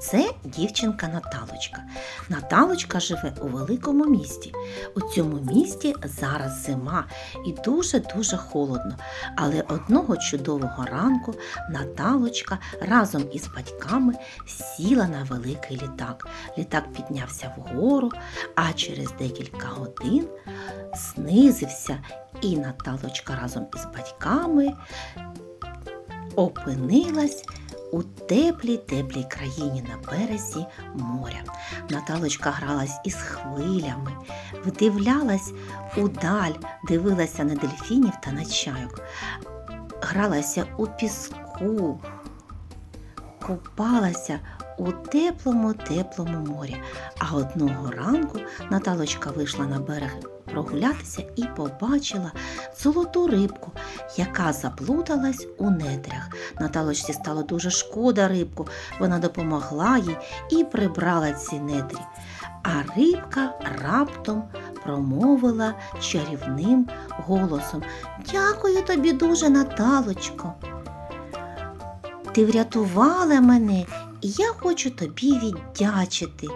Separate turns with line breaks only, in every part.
Це дівчинка Наталочка. Наталочка живе у великому місті. У цьому місті зараз зима і дуже-дуже холодно. Але одного чудового ранку Наталочка разом із батьками сіла на великий літак. Літак піднявся вгору, а через декілька годин знизився, і Наталочка разом із батьками опинилась у теплій теплій країні на березі моря. Наталочка гралась із хвилями, вдивлялась удаль, дивилася на дельфінів та на чайок, гралася у піску, купалася у теплому теплому морі. А одного ранку Наталочка вийшла на берег прогулятися і побачила золоту рибку, яка заплуталась у нетрях. Наталочці стало дуже шкода рибку. Вона допомогла їй і прибрала ці нетрі. А рибка раптом промовила чарівним голосом Дякую тобі дуже, Наталочко. Ти врятувала мене, і я хочу тобі віддячити.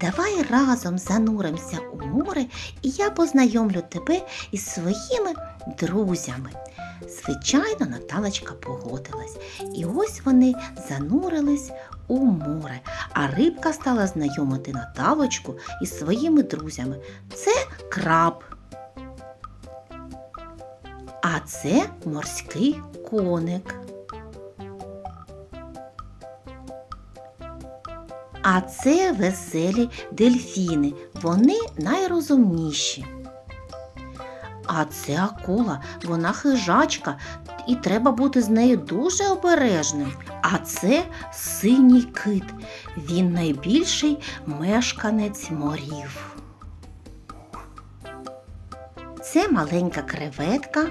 Давай разом зануримося у море, і я познайомлю тебе із своїми друзями. Звичайно, Наталочка погодилась. І ось вони занурились у море, а рибка стала знайомити Наталочку із своїми друзями. Це краб. А це морський коник. А це веселі дельфіни. Вони найрозумніші. А це акула, вона хижачка, і треба бути з нею дуже обережним. А це синій кит. Він найбільший мешканець морів. Це маленька креветка.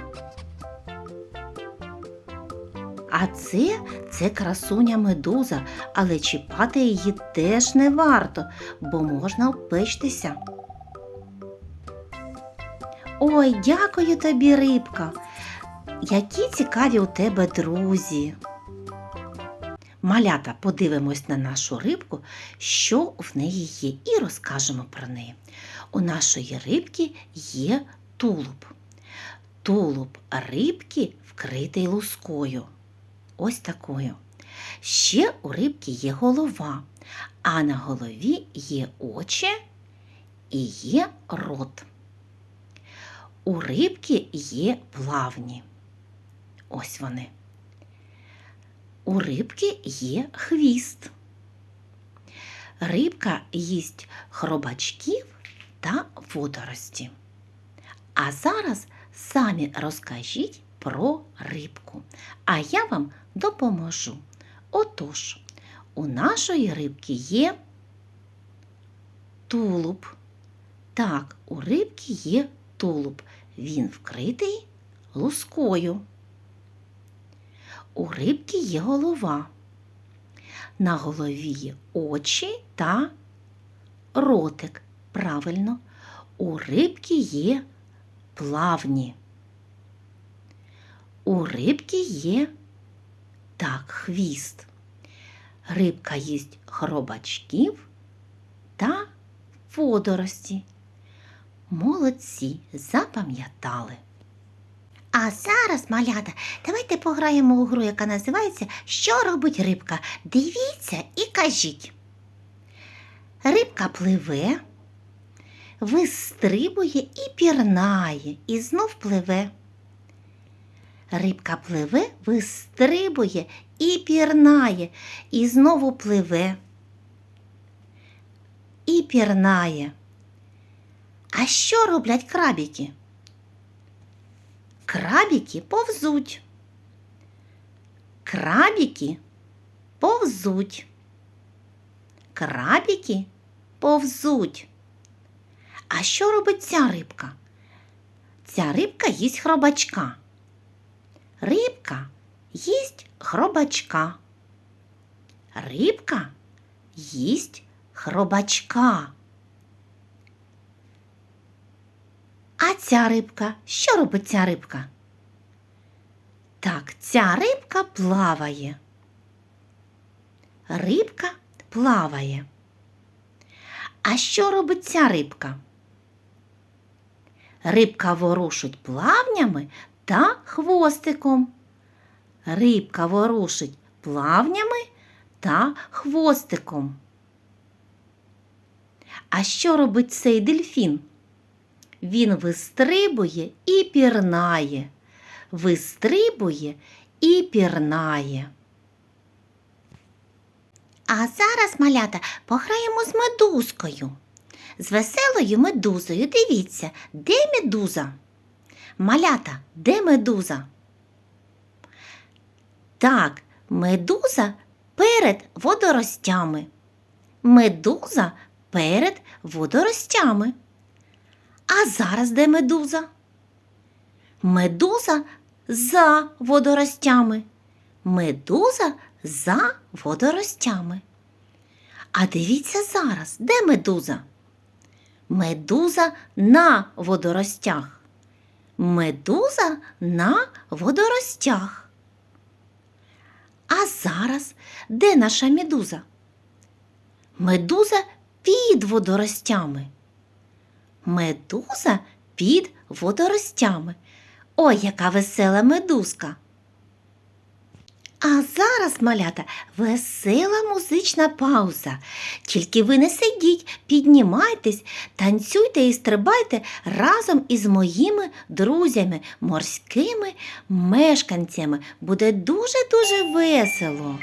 А це, це красуня медуза, але чіпати її теж не варто, бо можна обпечтися. Ой, дякую тобі, рибка. Які цікаві у тебе друзі. Малята, подивимось на нашу рибку, що в неї є, і розкажемо про неї. У нашої рибки є тулуб. Тулуб рибки вкритий лускою. Ось такою. Ще у рибки є голова, а на голові є очі і є рот. У рибки є плавні. Ось вони. У рибки є хвіст. Рибка їсть хробачків та водорості. А зараз самі розкажіть про рибку, а я вам допоможу. Отож, у нашої рибки є тулуб. Так, у рибки є тулуб. Він вкритий лускою. У рибки є голова. На голові є очі та ротик. Правильно, у рибки є плавні. У рибки є так хвіст. Рибка їсть хробачків та водорості. Молодці запам'ятали. А зараз, малята, давайте пограємо у гру, яка називається Що робить рибка? Дивіться і кажіть. Рибка пливе, вистрибує і пірнає, і знов пливе. Рибка пливе, вистрибує і пірнає, і знову пливе. І пірнає. А що роблять крабіки? Крабіки повзуть. Крабіки повзуть. Крабіки повзуть. А що робить ця рибка? Ця рибка їсть хробачка. Рибка їсть хробачка. Рибка їсть хробачка. А ця рибка, що робить ця рибка? Так, ця рибка плаває. Рибка плаває. А що робить ця рибка? Рибка ворушить плавнями та хвостиком. Рибка ворушить плавнями та хвостиком. А що робить цей дельфін? Він вистрибує і пірнає, вистрибує і пірнає. А зараз, малята, пограємо з медузкою. З веселою медузою. Дивіться, де медуза? Малята, де медуза? Так, медуза перед водоростями. Медуза перед водоростями. А зараз де медуза? Медуза за водоростями. Медуза за водоростями. А дивіться зараз, де медуза? Медуза на водоростях. Медуза на водоростях. А зараз де наша медуза? Медуза під водоростями. Медуза під водоростями. Ой, яка весела медузка. А зараз, малята, весела музична пауза. Тільки ви не сидіть, піднімайтесь, танцюйте і стрибайте разом із моїми друзями, морськими мешканцями. Буде дуже-дуже весело.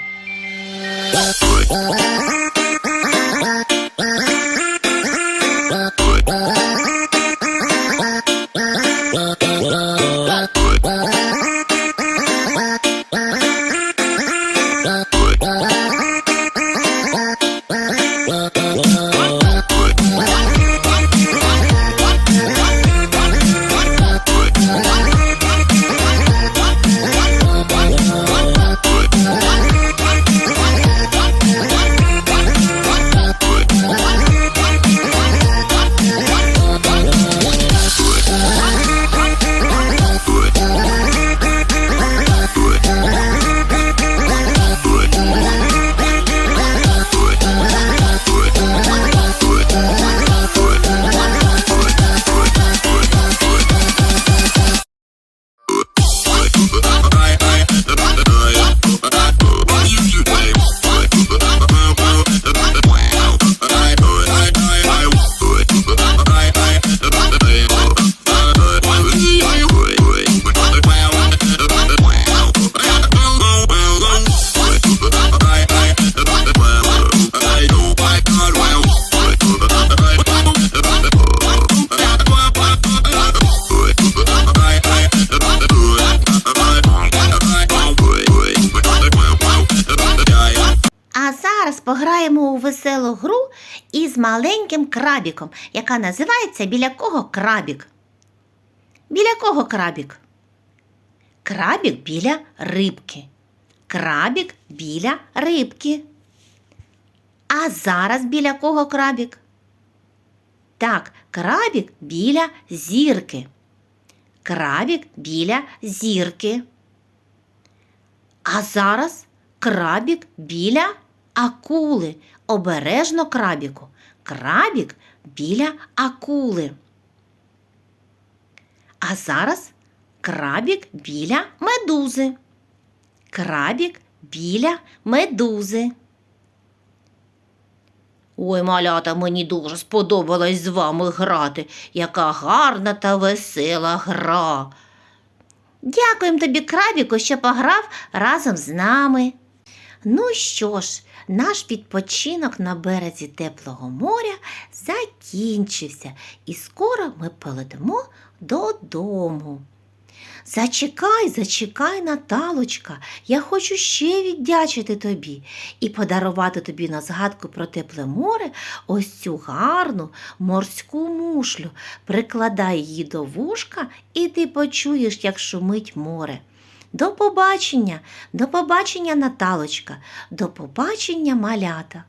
Веселу гру із маленьким крабіком, яка називається Біля кого крабік. Біля кого крабік? Крабік біля рибки. Крабік біля рибки. А зараз біля кого крабік? Так, крабік біля зірки. Крабік біля зірки. А зараз крабік біля акули. Обережно крабіку. Крабік біля акули. А зараз крабік біля медузи. Крабік біля медузи. Ой, малята, мені дуже сподобалось з вами грати. Яка гарна та весела гра. Дякуємо тобі, крабіку, що пограв разом з нами. Ну що ж, наш відпочинок на березі теплого моря закінчився, і скоро ми полетимо додому. Зачекай, зачекай, Наталочка, я хочу ще віддячити тобі і подарувати тобі на згадку про тепле море ось цю гарну морську мушлю. Прикладай її до вушка, і ти почуєш, як шумить море. До побачення, до побачення, Наталочка, до побачення, малята.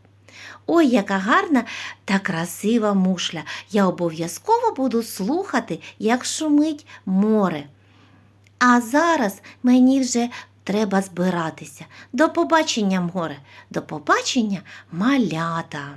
Ой, яка гарна та красива мушля. Я обов'язково буду слухати, як шумить море. А зараз мені вже треба збиратися. До побачення, море, до побачення, малята.